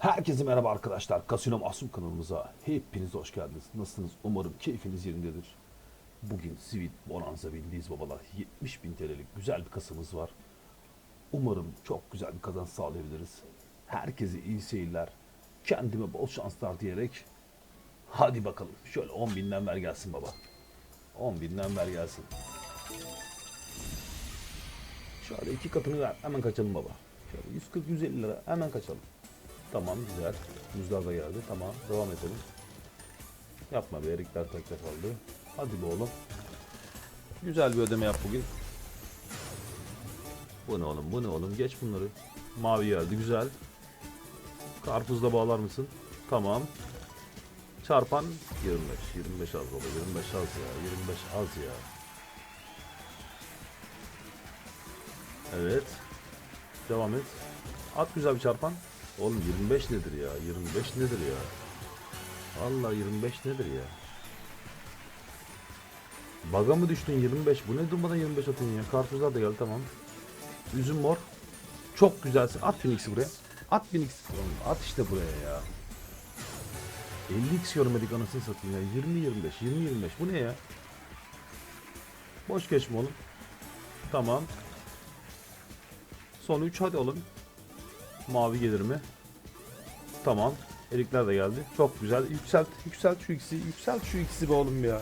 Herkese merhaba arkadaşlar. Kasino Masum kanalımıza hepiniz hoş geldiniz. Nasılsınız? Umarım keyfiniz yerindedir. Bugün Sweet Bonanza bindiyiz babalar. 70 bin TL'lik güzel bir kasamız var. Umarım çok güzel bir kazanç sağlayabiliriz. Herkese iyi seyirler. Kendime bol şanslar diyerek hadi bakalım. Şöyle 10 binden ver gelsin baba. 10 binden ver gelsin. Şöyle iki katını ver. Hemen kaçalım baba. Şöyle 140-150 lira. Hemen kaçalım. Tamam güzel. Muzlar da geldi. Tamam devam edelim. Yapma be erikler tek tek oldu. Hadi be oğlum. Güzel bir ödeme yap bugün. Bu ne oğlum bu ne oğlum geç bunları. Mavi geldi güzel. Karpuzla bağlar mısın? Tamam. Çarpan 25. 25 az baba 25 az ya 25 az ya. Evet. Devam et. At güzel bir çarpan. Oğlum 25 nedir ya? 25 nedir ya? Vallahi 25 nedir ya? Baga mı düştün 25? Bu ne durmadan 25 atıyorsun ya? Karpuzlar da geldi tamam. Üzüm mor. Çok güzelsin. At 1000x'i buraya. At 1000x. Oğlum at işte buraya ya. 50x görmedik anasını satayım ya. 20 25 20 25. Bu ne ya? Boş geçme oğlum. Tamam. Son 3 hadi oğlum. Mavi gelir mi? Tamam. Erikler de geldi. Çok güzel. Yükselt, yükselt şu ikisi. Yükselt şu ikisi be oğlum ya.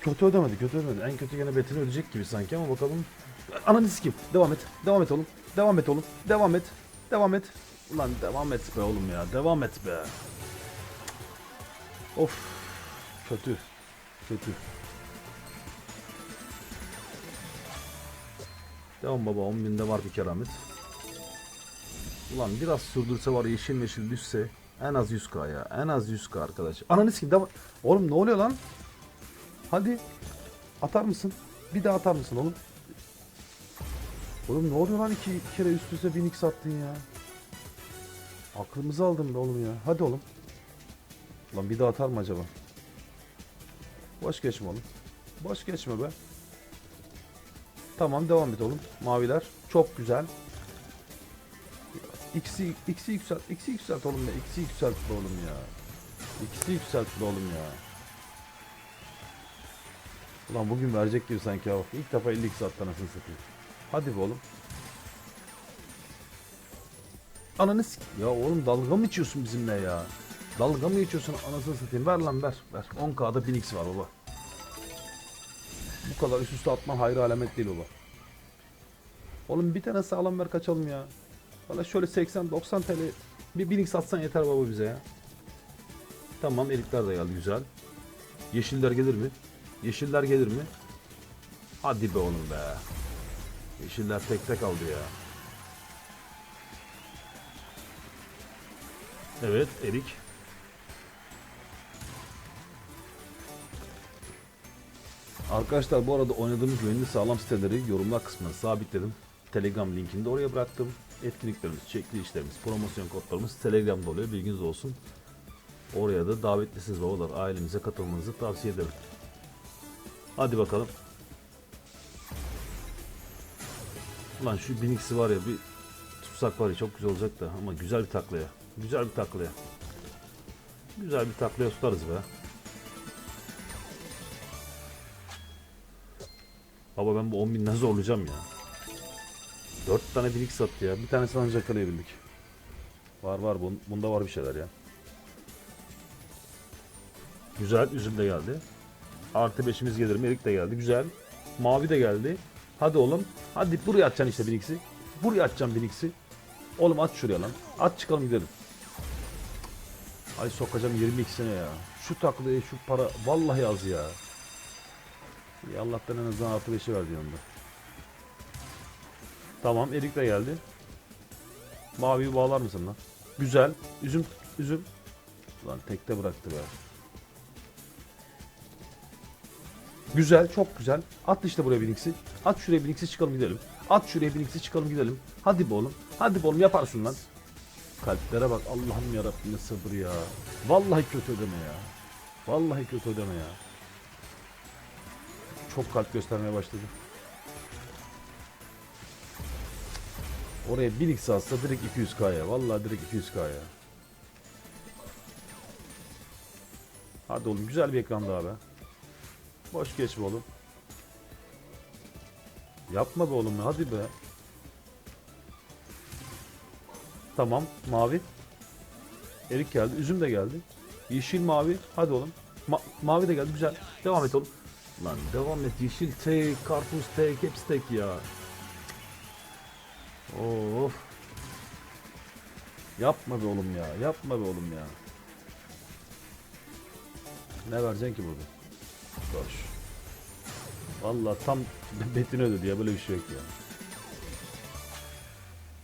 Kötü ödemedi, kötü ödemedi. En kötü gene betini ödeyecek gibi sanki ama bakalım. Ananı sikeyim. Devam et. Devam et oğlum. Devam et oğlum. Devam et. Devam et. Ulan devam et be oğlum ya. Devam et be. Of. Kötü. Kötü. Devam baba 10 binde var bir keramet. Ulan biraz sürdürse var yeşil yeşil düşse en az 100k ya. En az 200k arkadaş. Ananı sikeyim devam. Oğlum ne oluyor lan? Hadi. Atar mısın? Bir daha atar mısın oğlum? Oğlum ne oluyor lan iki, iki kere üst üste 1000x attın ya. Aklımızı aldın be oğlum ya. Hadi oğlum. Lan bir daha atar mı acaba? Boş geçme oğlum. Boş geçme be. Tamam devam et oğlum. Maviler. Çok güzel. X'i, X'i yükselt. X'i yükselt oğlum ya. X'i yükselt oğlum ya. X'i yükselt oğlum ya. Ulan bugün verecek gibi sanki ya. İlk defa 50 X attı anasını satayım. Hadi be oğlum. Ananı sik... Ya oğlum dalga mı içiyorsun bizimle ya? Dalga mı geçiyorsun anasını satayım? Ver lan ver. Ver. 10k'da 1000x var baba. Kadar üst üste atman hayır alamet değil baba. Oğlum bir tane sağlam ver kaçalım ya. Valla şöyle 80-90 TL bir 1000x satsan yeter baba bize ya. Tamam erikler de geldi güzel. Yeşiller gelir mi? Yeşiller gelir mi? Hadi be oğlum be. Yeşiller tek tek aldı ya. Evet erik. Arkadaşlar bu arada oynadığımız güvenli sağlam siteleri yorumlar kısmına sabitledim. Telegram linkini de oraya bıraktım. Etkinliklerimiz, çekilişlerimiz, promosyon kodlarımız Telegram'da oluyor bilginiz olsun. Oraya da davetlisiniz babalar ailemize katılmanızı tavsiye ederim. Hadi bakalım. Ulan şu 1000x'i var ya bir tutsak var ya çok güzel olacak da ama güzel bir taklaya. Güzel bir taklaya. Güzel bir taklaya tutarız be. Baba ben bu 10 binden zorlayacağım ya. 4 tane 1000x sattı ya. Bir tanesini ancak yakalayabildik. Var var bun- bunda var bir şeyler ya. Güzel üzüm de geldi. Artı 5'imiz gelir mi? Erik de geldi. Güzel. Mavi de geldi. Hadi oğlum. Hadi buraya atacaksın işte 1000x'i. Buraya atacaksın 1000x'i. Oğlum at şuraya lan. At çıkalım gidelim. Ay sokacağım 22'sine ya. Şu taklaya şu para vallahi az ya. İyi Allah'tan en azından 5'i verdi yanında. Tamam erik de geldi. Maviyi bağlar mısın lan? Güzel. Üzüm üzüm. Lan tekte bıraktı be. Güzel, çok güzel. At işte buraya Binix'i. At şuraya Binix'i çıkalım gidelim. At şuraya Binix'i çıkalım gidelim. Hadi be oğlum. Hadi be oğlum yaparsın lan. Kalplere bak Allah'ım yarabbim ne sabır ya. Vallahi kötü ödeme ya. Vallahi kötü ödeme ya. Çok kalp göstermeye başladı. Oraya 1x atsa direkt 200k'ya. Vallahi direkt 200k'ya. Hadi oğlum güzel bir ekran daha be. Boş geçme oğlum. Yapma be oğlum hadi be. Tamam mavi. Erik geldi. Üzüm de geldi. Yeşil mavi. Hadi oğlum. Ma- mavi de geldi. Güzel. Devam et oğlum. Lan devam et. Yeşil tek, karpuz tek, hepsi tek ya. Of. Yapma be oğlum ya. Yapma be oğlum ya. Ne vereceksin ki burada? Boş. Vallahi tam betini ödedi ya böyle bir şey yok ya.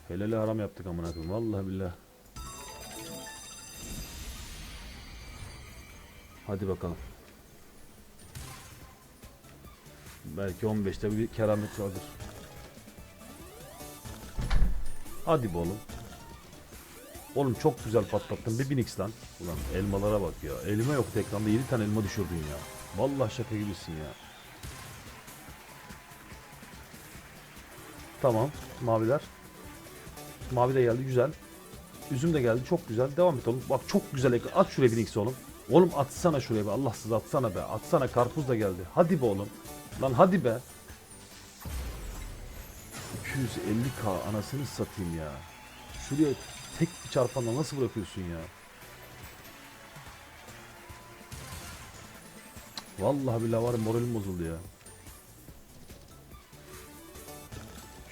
Helali haram yaptık amına koyayım. Vallahi billah. Hadi bakalım. Belki 15'te bir keramet vardır. Hadi be oğlum. Oğlum çok güzel patlattın. Bir binix lan. Ulan elmalara bak ya. Elma yoktu ekranda 7 tane elma düşürdün ya. Vallahi şaka gibisin ya. Tamam. Maviler. Mavi de geldi güzel. Üzüm de geldi çok güzel. Devam et oğlum. Bak çok güzel ekran. At şuraya binix oğlum. Oğlum atsana şuraya be. Allahsız atsana be. Atsana karpuz da geldi. Hadi be oğlum. Lan hadi be. 250k anasını satayım ya. Şuraya tek bir çarpanla nasıl bırakıyorsun ya? Vallahi billahi var moralim bozuldu ya.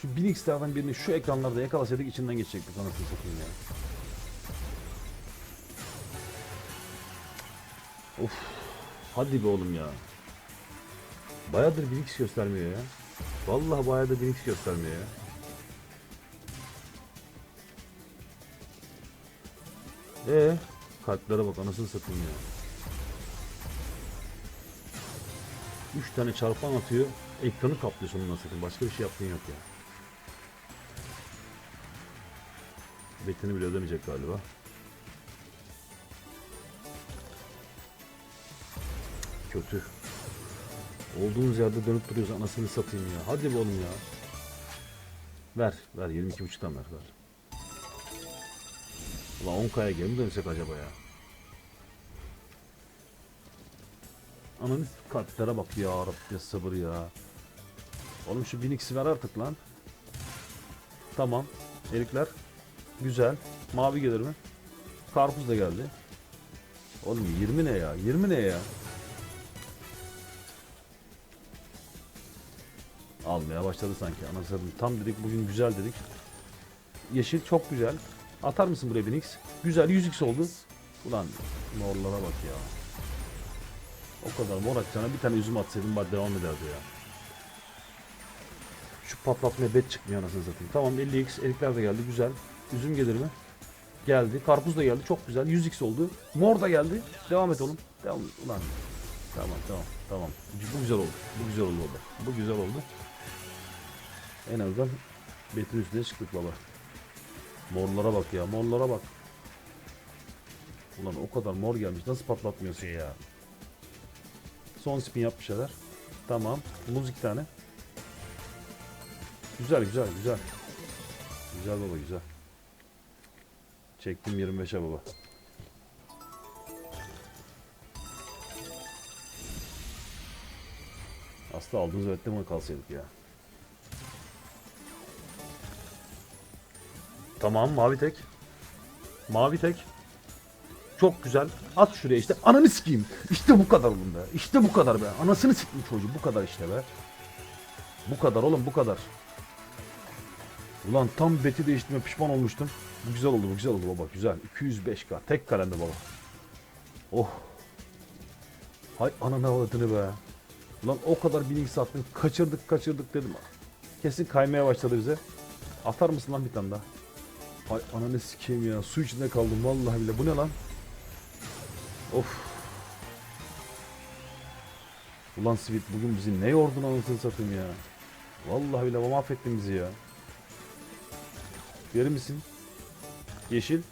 Şu 1000x'lerden birini şu ekranlarda yakalasaydık içinden geçecektik anasını satayım ya. Of. Hadi be oğlum ya. Bayağıdır 1000x göstermiyor ya. Vallahi bayağıdır 1000x göstermiyor ya. Ee, kartlara bak anasını satayım ya. 3 tane çarpan atıyor. Ekranı kaplıyor sonuna satayım. Başka bir şey yaptığın yok ya. Betini bile ödemeyecek galiba. Kötü. Olduğumuz yerde dönüp duruyoruz anasını satayım ya. Hadi be oğlum ya. Ver. Ver 22.5'tan ver. ver. Ulan 10k'ya geri mi dönsek acaba ya? Ananı kartlara bak ya Rabbi sabır ya. Oğlum şu 1000x'i ver artık lan. Tamam. Erikler. Güzel. Mavi gelir mi? Karpuz da geldi. Oğlum 20 ne ya? 20 ne ya? Almaya başladı sanki. Anasını tam dedik bugün güzel dedik. Yeşil çok güzel. Atar mısın buraya 1000x? Güzel 100x oldu. Ulan morlara bak ya. O kadar mor atacağına bir tane üzüm atsaydım bari devam ederdi ya. Şu patlatmaya bet çıkmıyor anasını satayım. Tamam 50x erikler de geldi güzel. Üzüm gelir mi? Geldi. Karpuz da geldi çok güzel. 100x oldu. Mor da geldi. Devam et oğlum. Devam ulan. Tamam tamam tamam. Bu güzel oldu. Bu güzel oldu. Bu güzel oldu. En azından betin üstüne çıktık baba. Morlara bak ya. Morlara bak. Ulan o kadar mor gelmiş. Nasıl patlatmıyorsun ya? Son spin yap bir şeyler. Tamam. Muz iki tane. Güzel güzel güzel. Güzel baba güzel. Çektim 25'e baba. Aslında aldığımız öğretmen mi kalsaydık ya. Tamam mavi tek. Mavi tek. Çok güzel. At şuraya işte. Ananı sikeyim. İşte bu kadar bunda. İşte bu kadar be. Anasını sikeyim çocuğu. Bu kadar işte be. Bu kadar oğlum bu kadar. Ulan tam beti değiştirme pişman olmuştum. Bu güzel oldu bu güzel oldu baba güzel. 205k tek kalemde baba. Oh. Hay ananı avradını be. Ulan o kadar bilinç sattın kaçırdık kaçırdık dedim. Kesin kaymaya başladı bize. Atar mısın lan bir tane daha? Hay ananı sikeyim ya. Su içinde kaldım vallahi bile. Bu ne lan? Of. Ulan Sweet bugün bizi ne yordun anasını satayım ya. Vallahi bile mahvettin bizi ya. Verir misin? Yeşil.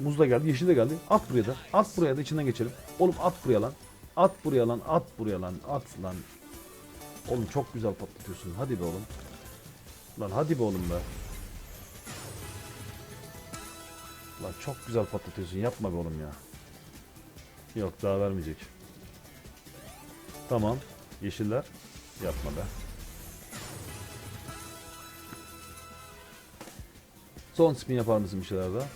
Muz da geldi, yeşil de geldi. At buraya da. At buraya da içinden geçelim. Oğlum at buraya lan. At buraya lan, at buraya lan, at lan. Oğlum çok güzel patlatıyorsun. Hadi be oğlum. Lan hadi be oğlum be. Lan çok güzel patlatıyorsun. Yapma be oğlum ya. Yok daha vermeyecek. Tamam. Yeşiller. Yapma be. Son spin yapar mısın bir şeyler daha?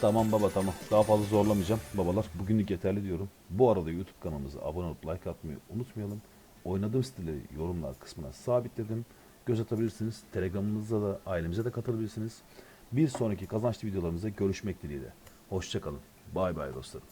Tamam baba tamam. Daha fazla zorlamayacağım babalar. Bugünlük yeterli diyorum. Bu arada YouTube kanalımıza abone olup like atmayı unutmayalım. Oynadığım stilleri yorumlar kısmına sabitledim. Göz atabilirsiniz. Telegramımıza da ailemize de katılabilirsiniz. Bir sonraki kazançlı videolarımızda görüşmek dileğiyle. Hoşçakalın. Bay bay dostlarım.